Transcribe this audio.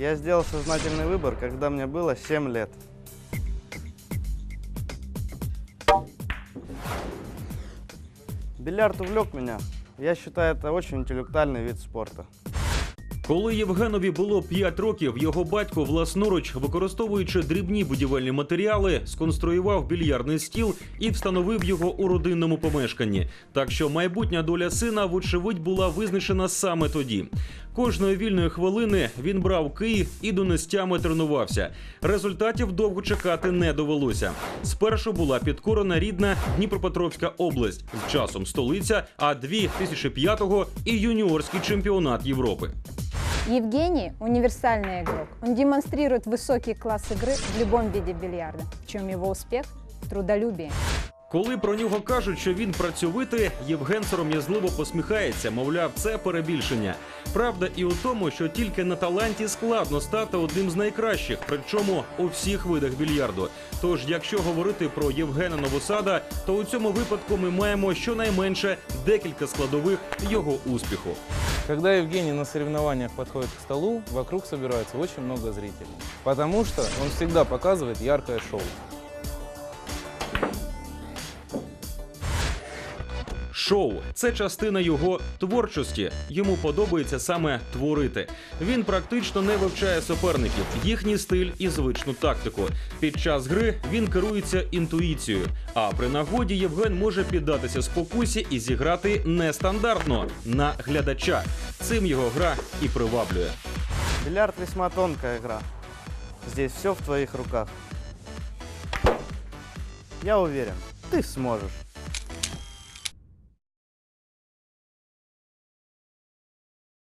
Я сделал сознательный выбор, когда мне было 7 лет. Бильярд увлек меня. Я считаю, это очень интеллектуальный вид спорта. Коли Євгенові було 5 років, його батько власноруч, використовуючи дрібні будівельні матеріали, сконструював більярдний стіл і встановив його у родинному помешканні. Так що майбутня доля сина, вочевидь, була визначена саме тоді. Кожної вільної хвилини він брав Київ і донестями тренувався. Результатів довго чекати не довелося. Спершу була підкорена рідна Дніпропетровська область, з часом столиця, а 2005-го і юніорський чемпіонат Європи. Евгений – универсальный игрок. Он демонстрирует высокий класс игры в любом виде бильярда. В чем его успех? В трудолюбии. Коли про нього кажуть, що він працьовитий, Євген сором'язливо посміхається, мовляв, це перебільшення. Правда і у тому, що тільки на таланті складно стати одним з найкращих, причому у всіх видах більярду. Тож, якщо говорити про Євгена Новосада, то у цьому випадку ми маємо щонайменше декілька складових його успіху. Когда Евгений на соревнованиях подходит к столу, вокруг собирается очень много зрителей. Потому что он всегда показывает яркое шоу. Шоу це частина його творчості. Йому подобається саме творити. Він практично не вивчає суперників, їхній стиль і звичну тактику. Під час гри він керується інтуїцією. А при нагоді Євген може піддатися спокусі і зіграти нестандартно на глядача. Цим його гра і приваблює. Бильярд весьма тонкая игра. Здесь все в твоих руках. Я уверен, ты сможешь.